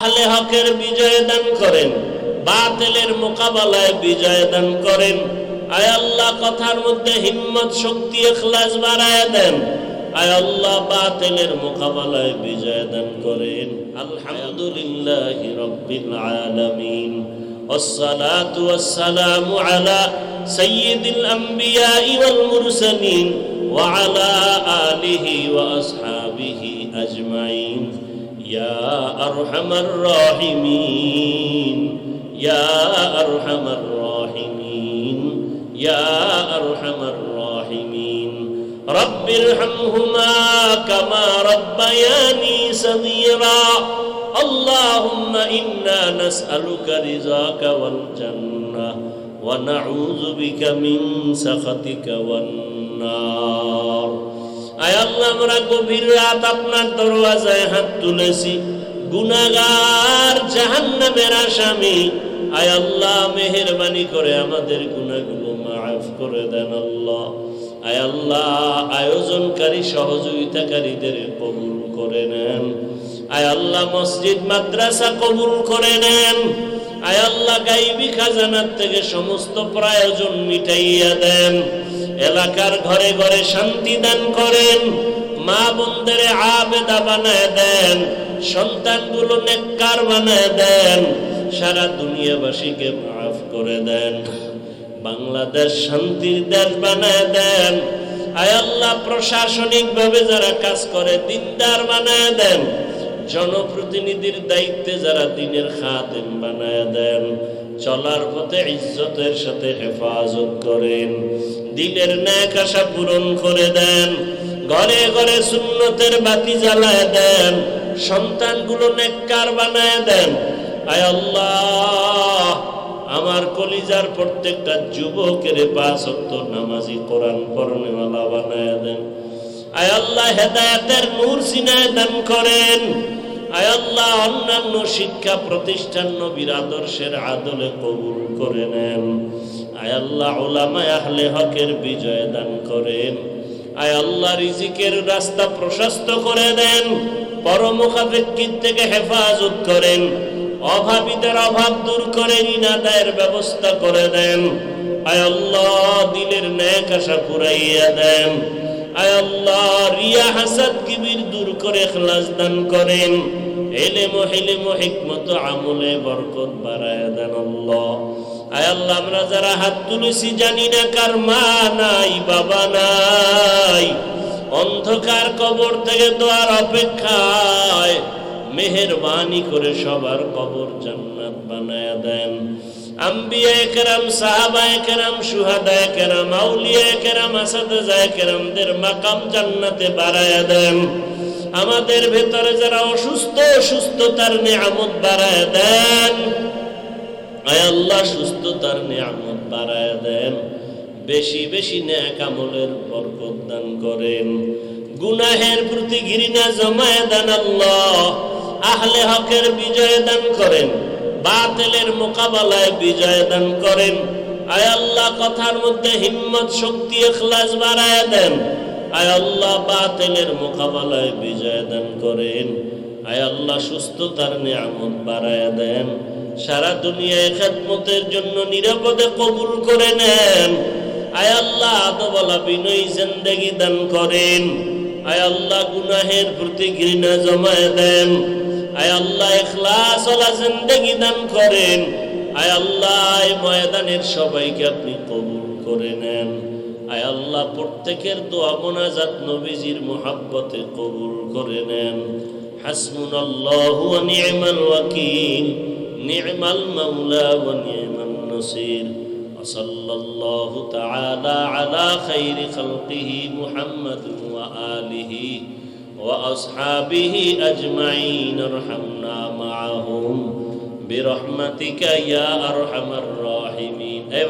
আহলে হকের বিজয় দান করেন বাতিলের মোকাবেলায় বিজয় দান করেন আয় আল্লাহ কথার মধ্যে হিম্মত শক্তি এখলাস বাড়ায় দেন আয় আল্লাহ বাতিলের মোকাবেলায় বিজয় দান করেন আলহামদুলিল্লাহ রব্বিল আলামিন والصلاة والسلام على سيد الأنبياء والمرسلين وعلى آله وأصحابه أجمعين يا أرحم الراحمين يا أرحم الراحمين يا أرحم الراحمين. رب ارحمهما كما ربياني صغيرا. اللهم إنا نسألك رضاك والجنة ونعوذ بك من سخطك والنار. আল্লাহ, আমরা গভীর রাত আপনার দরওয়াজায় হাত তুলেছি। গুনাগার জাহান্নামের আসামি। আয় আল্লাহ, মেহরবানি করে আমাদের গুনাহগুলো মাফ করে দেন আল্লাহ। আয় আল্লাহ, আয়োজনকারী সহযোগিতাকারীদের কবুল করে নেন। আয় আল্লাহ, মসজিদ, মাদ্রাসা কবুল করে নেন। আয় আল্লাহ, গাইবি খাজানার থেকে সমস্ত প্রয়োজন মিটাইয়া দেন। এলাকার ঘরে ঘরে শান্তি দান করেন। মা বোনদের আবেদা বানায় দেন। সন্তানগুলো নেককার বানায় দেন। সারা দুনিয়াবাসীকে মাফ করে দেন। বাংলাদেশ শান্তির দেশ বানায় দেন। আয় আল্লাহ প্রশাসনিক ভাবে যারা কাজ করে, দিনদার বানায় দেন। জনপ্রতিনিধির দায়িত্বে যারা দিনের খাতেম বানায় দেন। চলার পথে ইজ্জতের সাথে হেফাজত করেন। দিনের ন্যাক আশা পূরণ করে দেন। ঘরে ঘরে সুন্নতের বাতি জ্বালায় দেন। সন্তানগুলো নেককার বানায় দেন। আয় আল্লাহ আমার কলিজার প্রত্যেকটা যুবকের পাঁচ নামাজি কোরআন পড়নেওয়ালা বানায় দেন। আয় আল্লাহ হেদায়তের নূর সিনায় দান করেন। আয় আল্লাহ অন্যান্য শিক্ষা প্রতিষ্ঠান নবীর আদর্শের আদলে কবুল করে নেন। আয় আল্লাহ ওলামায় আহলে হকের বিজয় দান করেন। আয় আল্লাহ রিজিকের রাস্তা প্রশস্ত করে দেন। পরমুখাপেক্ষিত থেকে হেফাজত করেন। অভাবীদের অভাব দূর করে ঋণাদায়ের ব্যবস্থা করে দেন। আয় আল্লাহ, দিলের ন্যাক আশা পুরাইয়া দেন। দান হেলেম দেন হাত জানি না মা নাই, বাবা নাই। অন্ধকার কবর থেকে দোয়ার অপেক্ষায় মেহেরবানি করে সবার কবর জান্নাত বানায় দেন। আমাদের ভেতরে যারা অসুস্থ সুস্থতার নিয়ামত বাড়ায় দেন। আল্লাহ, সুস্থতার নিয়ামত বাড়ায় দেন। বেশি বেশি ন্যাক আমলের বরকত দান করেন। গুনাহের প্রতি ঘৃণা জমায় দেন আল্লাহ। আহলে হকের বিজয় দান করেন, বাতিলের মোকাবেলায় বিজয় দান করেন। আয় আল্লাহ, কথার মধ্যে হিম্মত, শক্তি এখলাস বাড়ায় দেন। আয় আল্লাহ, বাতিলের মোকাবেলায় বিজয় দান করেন। আয় আল্লাহ, সুস্থতার নিয়ামত বাড়ায় দেন। সারা দুনিয়ায় খেদমতের জন্য নিরাপদে কবুল করে নেন। আয় আল্লাহ আদবলা বিনয়ী জিন্দেগি দান করেন। আয় আল্লাহ, গুনাহের প্রতি ঘৃণা জমায় দেন। আয় আল্লাহ ইখলাস ওলা জিন্দেগি দান করেন আয় আল্লাহ এই ময়দানের সবাইকে আপনি কবুল করে নেন আয় আল্লাহ প্রত্যেকের দোয়া মোনাজাত নবীজির মোহাব্বতে কবুল করে নেন হাসবুনাল্লাহু ওয়া নি'মাল ওয়াকিল নি'মাল মাওলা ওয়া নি'মান নাসির وصلى الله تعالى على خير خلقه محمد وآله وأصحابه أجمعين ارحمنا معهم برحمتك يا أرحم الراحمين.